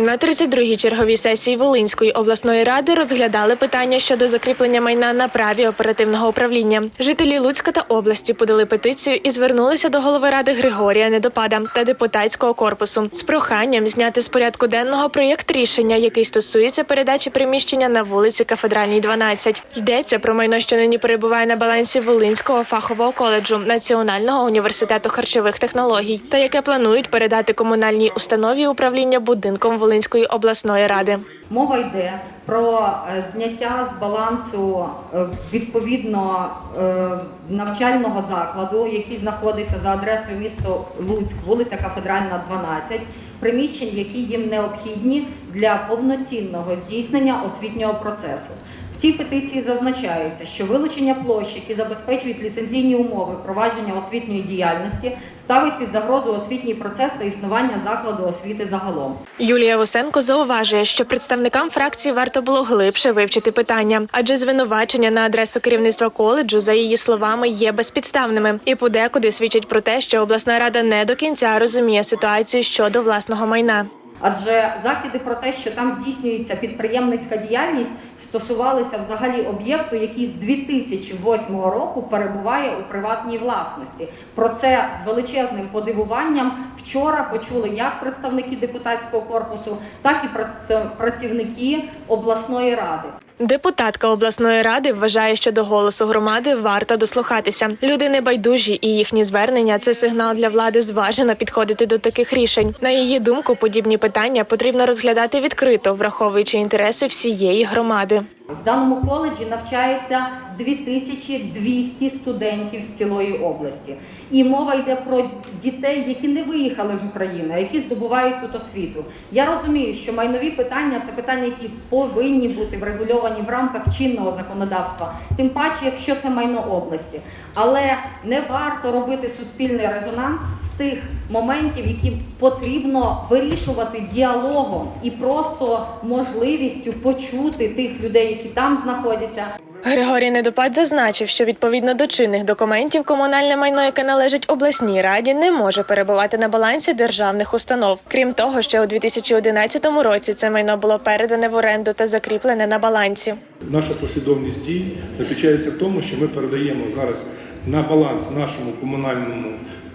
На 32-й черговій сесії Волинської обласної ради розглядали питання щодо закріплення майна на праві оперативного управління. Жителі Луцька та області подали петицію і звернулися до голови ради Григорія Недопада та депутатського корпусу з проханням зняти з порядку денного проєкт рішення, який стосується передачі приміщення на вулиці Кафедральній 12. Йдеться про майно, що нині перебуває на балансі Волинського фахового коледжу Національного університету харчових технологій, та яке планують передати комунальній установі управління будинком Волинської обласної ради. Мова йде про е, зняття з балансу е, відповідно е, навчального закладу, який знаходиться за адресою місто Луцьк, вулиця Кафедральна, 12, приміщень, які їм необхідні для повноцінного здійснення освітнього процесу. В цій петиції зазначається, що вилучення площ, які забезпечують ліцензійні умови провадження освітньої діяльності, ставить під загрозу освітній процес та існування закладу освіти загалом. Юлія Вусенко зауважує, що представникам фракції варто було глибше вивчити питання, адже звинувачення на адресу керівництва коледжу, за її словами, є безпідставними і подекуди свідчать про те, що обласна рада не до кінця розуміє ситуацію щодо власного майна. Адже закиди про те, що там здійснюється підприємницька діяльність, стосувалися взагалі об'єкту, який з 2008 року перебуває у приватній власності. Про це з величезним подивуванням вчора почули як представники депутатського корпусу, так і прац- працівники обласної ради. Депутатка обласної ради вважає, що до голосу громади варто дослухатися. Люди небайдужі і їхні звернення це сигнал для влади зважено підходити до таких рішень. На її думку, подібні питання потрібно розглядати відкрито, враховуючи інтереси всієї громади. В даному коледжі навчається 2200 студентів з цілої області. І мова йде про дітей, які не виїхали з України, а які здобувають тут освіту. Я розумію, що майнові питання це питання, які повинні бути врегульовані в рамках чинного законодавства, тим паче, якщо це майно області. Але не варто робити суспільний резонанс тих моментів, які потрібно вирішувати діалогом і просто можливістю почути тих людей, які там знаходяться. Григорій Недопад зазначив, що відповідно до чинних документів комунальне майно, яке належить обласній раді, не може перебувати на балансі державних установ. Крім того, ще у 2011 році це майно було передане в оренду та закріплене на балансі. Наша послідовність дій заключається в тому, що ми передаємо зараз на баланс нашому комунальному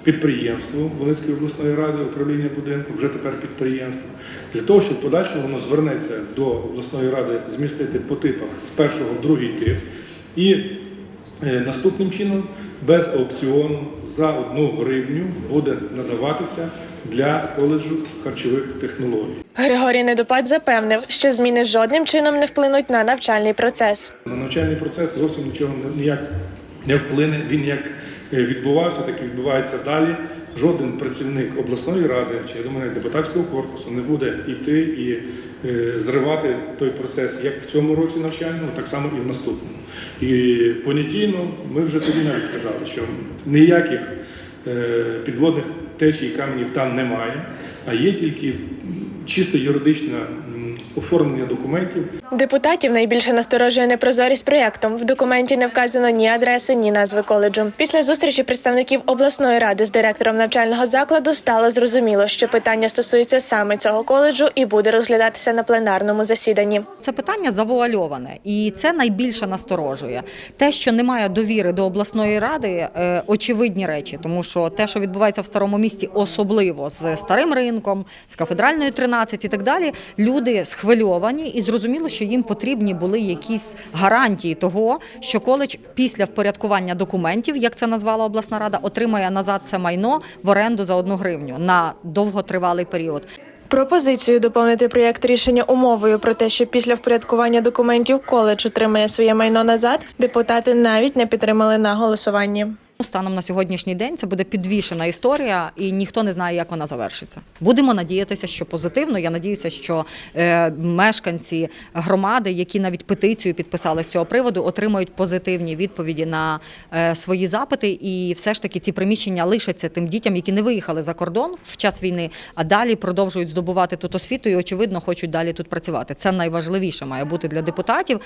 підприємству Волинської обласної ради управління будинку, вже тепер підприємство, для того, щоб в подальшому воно звернеться до обласної ради змістити по типах з першого в другий тип і е, наступним чином без аукціону за одну гривню буде надаватися для коледжу харчових технологій. Григорій Недопад запевнив, що зміни жодним чином не вплинуть на навчальний процес. На навчальний процес зовсім нічого ніяк не вплине. Він як відбувався, так і відбувається далі. Жоден працівник обласної ради чи я думаю, депутатського корпусу не буде йти і е, зривати той процес як в цьому році навчальному, так само і в наступному. І понятійно ми вже тоді навіть сказали, що ніяких е, підводних течій каменів там немає, а є тільки чисто юридичне м, оформлення документів Депутатів найбільше насторожує непрозорість проєктом. В документі не вказано ні адреси, ні назви коледжу. Після зустрічі представників обласної ради з директором навчального закладу стало зрозуміло, що питання стосується саме цього коледжу і буде розглядатися на пленарному засіданні. Це питання завуальоване, і це найбільше насторожує. Те, що немає довіри до обласної ради, е, очевидні речі, тому що те, що відбувається в старому місті, особливо з старим ринком, з кафедральною 13 і так далі, люди схвильовані і зрозуміло, що їм потрібні були якісь гарантії того, що коледж після впорядкування документів, як це назвала обласна рада, отримає назад це майно в оренду за одну гривню на довготривалий період. Пропозицію доповнити проєкт рішення умовою про те, що після впорядкування документів коледж отримає своє майно назад, депутати навіть не підтримали на голосуванні. Станом на сьогоднішній день це буде підвішена історія, і ніхто не знає, як вона завершиться. Будемо надіятися, що позитивно. Я надіюся, що е, мешканці громади, які навіть петицію підписали з цього приводу, отримають позитивні відповіді на е, свої запити. І все ж таки ці приміщення лишаться тим дітям, які не виїхали за кордон в час війни, а далі продовжують здобувати тут освіту і очевидно хочуть далі тут працювати. Це найважливіше має бути для депутатів.